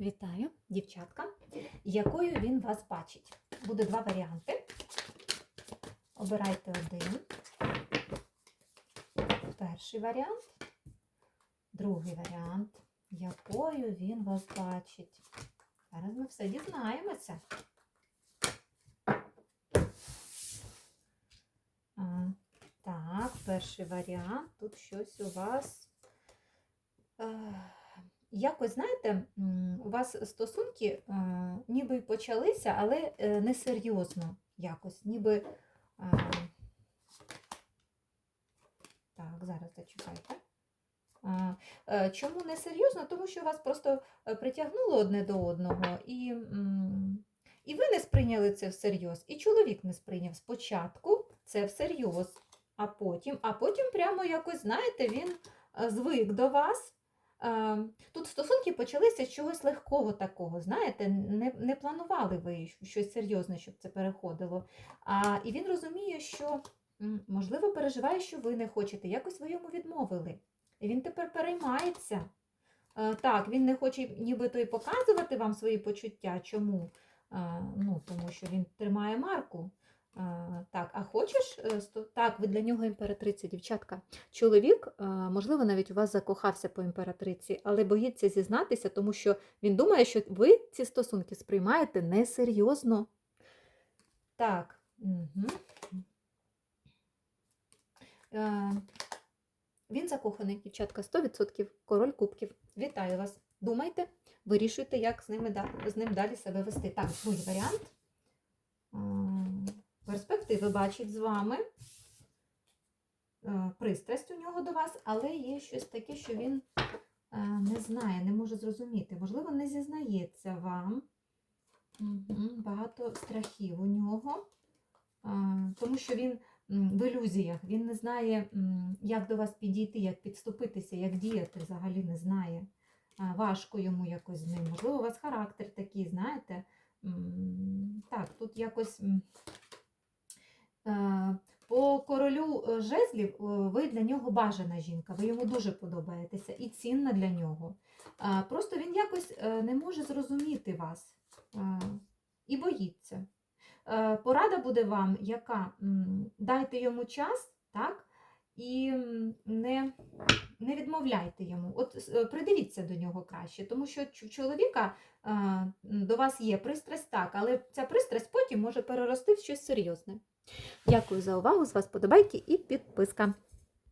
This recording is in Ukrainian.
Вітаю, дівчатка. Якою він вас бачить? Буде два варіанти. Обирайте один. Перший варіант. Другий варіант. Якою він вас бачить? Зараз ми все дізнаємося. Так, перший варіант. Тут щось у вас. Якось, знаєте, у вас стосунки е, ніби й почалися, але е, несерйозно якось. Ніби. е, Так, зараз зачекайте. Чому несерйозно? Тому що вас просто притягнуло одне до одного, і, і ви не сприйняли це всерйоз, і чоловік не сприйняв спочатку це всерйоз, а потім, а потім прямо якось, знаєте, він звик до вас. Е, Тут стосунки почалися з чогось легкого такого, знаєте, не, не планували ви щось серйозне, щоб це переходило. А, і він розуміє, що, можливо, переживає, що ви не хочете, якось ви йому відмовили. І він тепер переймається. Е, Так, він не хоче нібито і показувати вам свої почуття. Чому? Е, Ну, тому що він тримає марку. Так, а хочеш? е, Так, ви для нього імператриця, дівчатка. Чоловік, е, можливо, навіть у вас закохався по імператриці, але боїться зізнатися, тому що він думає, що ви ці стосунки сприймаєте несерйозно. Так. Угу. Він закоханий, дівчатка, 100%. Король кубків. Вітаю вас. Думайте, вирішуйте, як з, ними, з ним далі себе вести. Так, другий варіант. Перспективи бачить з вами. Е, Пристрасть у нього до вас, але є щось таке, що він е, не знає, не може зрозуміти. Можливо, не зізнається вам. Багато страхів у нього, тому що він в ілюзіях, він не знає, як до вас підійти, як підступитися, як діяти, взагалі не знає. Важко йому якось з ним. Можливо, у вас характер такий, знаєте. Так, тут якось. Е, По королю е, жезлів е, ви для нього бажана жінка, ви йому дуже подобаєтеся і цінна для нього. Просто він якось не може зрозуміти вас і боїться. Порада буде вам, яка дайте йому час, так? І не, не відмовляйте йому. От е, придивіться до нього краще, тому що у чоловіка е, до вас є пристрасть, так, але ця пристрасть потім може перерости в щось серйозне. Дякую за увагу. З вас подобайки і підписка.